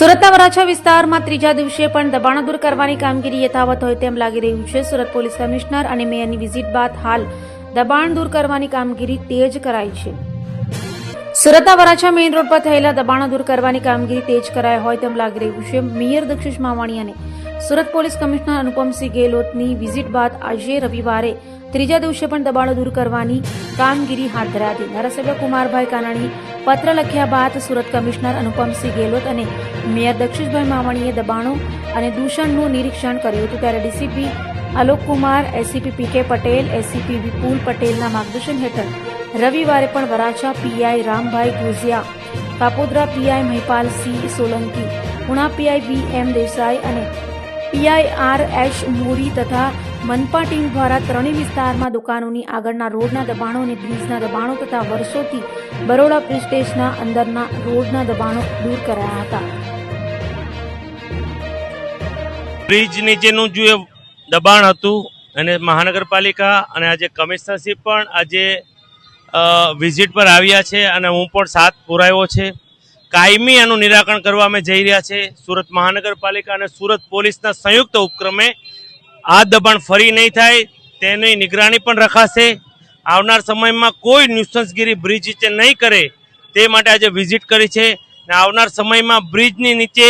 સુરતના વરાછા વિસ્તારમાં ત્રીજા દિવસે પણ દબાણો દૂર કરવાની કામગીરી યથાવત હોય તેમ લાગી રહ્યું છે. સુરત પોલીસ કમિશનર અને મેયરની વિઝિટ બાદ હાલ દબાણ દૂર કરવાની કામગીરી તેજ કરાઈ છે. સુરતના વરાછા મેઇન રોડ પર થયેલા દબાણો દૂર કરવાની કામગીરી તેજ કરાઈ હોય તેમ લાગી રહ્યું છે. મેયર દક્ષિશ માવાણી અને સુરત પોલીસ કમિશનર અનુપમસિંહ ગેહલોતની વિઝિટ બાદ આજે રવિવારે ત્રીજા દિવસે પણ દબાણો દૂર કરવાની કામગીરી હાથ ધરાઈ હતી. ધારાસભ્ય કુમારભાઈ કાનાણી પત્ર લખ્યા બાદ સુરત કમિશનર અનુપમસિંહ ગેહલોત અને મેયર દક્ષિશભાઈ માવણીએ દબાણો અને દૂષણનું નિરીક્ષણ કર્યું હતું. ત્યારે DCP Alok Kumar ACP PK Patel ACP Vipul પટેલના માર્ગદર્શન હેઠળ રવિવારે પણ Varachha PI Rambhai Gujiya Kapodra PI Mahipalsinh Solanki Puna PI B M Desai અને પીઆઈ આર મોરી તથા મનપા ટીમ દ્વારા ત્રણેય વિસ્તારમાં દુકાનોની આગળના રોડના દબાણો અને બ્રિજના દબાણો તથા વર્ષોથી બરોડા બ્રિજ સ્ટેશનના અંદરના રોડના દબાણો દૂર કરાયા હતા. બ્રિજ નીચેનું જે દબાણ હતું અને મહાનગરપાલિકા અને આજે કમિશનરશીપ પણ આજે વિઝિટ પર આવ્યા છે અને હું પણ સાથ પુરાયો છે. કાયમી આનું નિરાકરણ કરવા અમે જઈ રહ્યા છે. સુરત મહાનગરપાલિકા અને સુરત પોલીસના સંયુક્ત ઉપક્રમે આ દબાણ ફરી નહીં થાય, તેની નિગરાણી પણ રખાશે. આવનાર સમયમાં કોઈ ન્યુસન્સગીરી બ્રિજ નીચે નહીં કરે તે માટે આજે વિઝિટ કરી છે. અને આવનાર સમયમાં બ્રિજની નીચે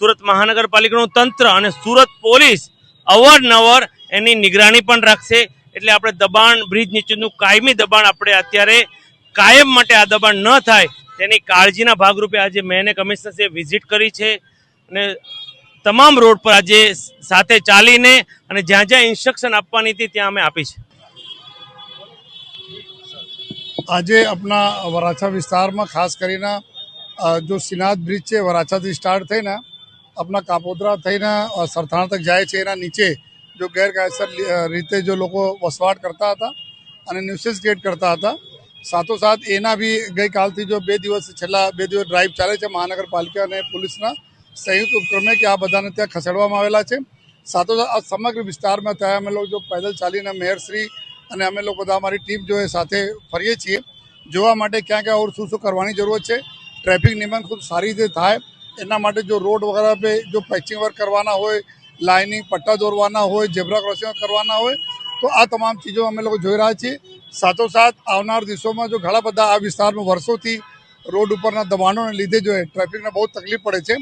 સુરત મહાનગરપાલિકાનું તંત્ર અને સુરત પોલીસ અવારનવાર એની નિગરાણી પણ રાખશે. એટલે આપણે દબાણ, બ્રિજ નીચેનું કાયમી દબાણ આપણે અત્યારે કાયમ માટે આ દબાણ ન થાય તેની કાળજીના ભાગરૂપે આજે મેને અને કમિશનરે વિઝિટ કરી છે અને તમામ રોડ પર આજે સાથે ચાલીને અને જ્યાં જ્યાં ઇન્સ્ટ્રક્શન આપવાની હતી ત્યાં અમે આપી છે. આજે આપણા વરાછા વિસ્તારમાં ખાસ કરીને જો સિનાદ બ્રિજ છે, વરાછાથી સ્ટાર્ટ થઈને આપણા કાપોદ્રા થઈને સરથાણા તક જાય છે, એના નીચે જો ગેરકાયદેસર રીતે જો લોકો વસવાટ કરતા હતા અને ન્યુસિસ ક્રિએટ કરતા હતા સાથોસાથ એના બી ગઈકાલથી જો બે દિવસ છેલ્લા બે દિવસ ડ્રાઈવ ચાલે છે મહાનગરપાલિકા અને પોલીસના સંયુક્ત ઉપક્રમે કે આ બધાને ત્યાં ખસેડવામાં આવેલા છે. સાથોસાથ આ સમગ્ર વિસ્તારમાં ત્યાં અમે લોકો જો પેદલ ચાલીને મેયરશ્રી અને અમે લોકો બધા અમારી ટીમ જો સાથે ફરીએ છીએ. જોવા માટે ક્યાં ક્યાં ઓર શું શું કરવાની જરૂરત છે, ટ્રાફિક નિયમન ખૂબ સારી રીતે થાય, એના માટે જો રોડ વગેરે પે જો પેચિંગ વર્ક કરવાના હોય લાઇનિંગ પટ્ટા દોરવાના હોય ઝેબ્રા ક્રોસિંગ કરવાના હોય તો આ તમામ ચીજો અમે લોકો જોઈ રહ્યા છીએ. સાથોસાથ આવનાર દિવસોમાં જો ઘણા બધા આ વિસ્તારમાં વર્ષોથી રોડ ઉપરના દબાણોને લીધે જો ટ્રાફિકને બહુ તકલીફ પડે છે,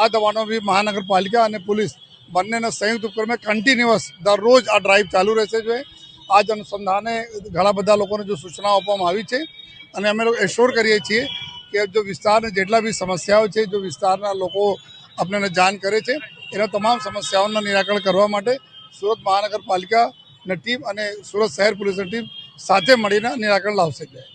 આ દબાણો બી મહાનગરપાલિકા અને પોલીસ બંનેના સંયુક્ત ઉપક્રમે કન્ટિન્યુઅસ દરરોજ આ ડ્રાઈવ ચાલુ રહેશે જોઈએ આ જ અનુસંધાને ઘણા બધા લોકોને જો સૂચનાઓ આપવામાં આવી છે અને અમે લોકો એશ્યોર કરીએ છીએ કે જો વિસ્તારની જેટલા બી સમસ્યાઓ છે, જો વિસ્તારના લોકો આપણને જાણ કરે છે, એના તમામ સમસ્યાઓના નિરાકરણ કરવા માટે સુરત મહાનગરપાલિકાની ટીમ અને સુરત શહેર પોલીસની ટીમ સાથે મળીને નિરાકરણ લાવશે.